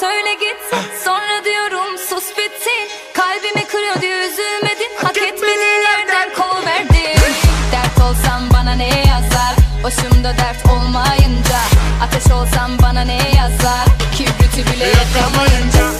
söyle gitsin Sonra diyorum sus bitsin Kalbimi kırıyor diye üzülmedin. Hak etmediğin yerden kovuverdin Dert olsam bana ne yazar? Başımda dert olmayınca Ateş olsam bana ne yazar? Kibriti bile yakamayınca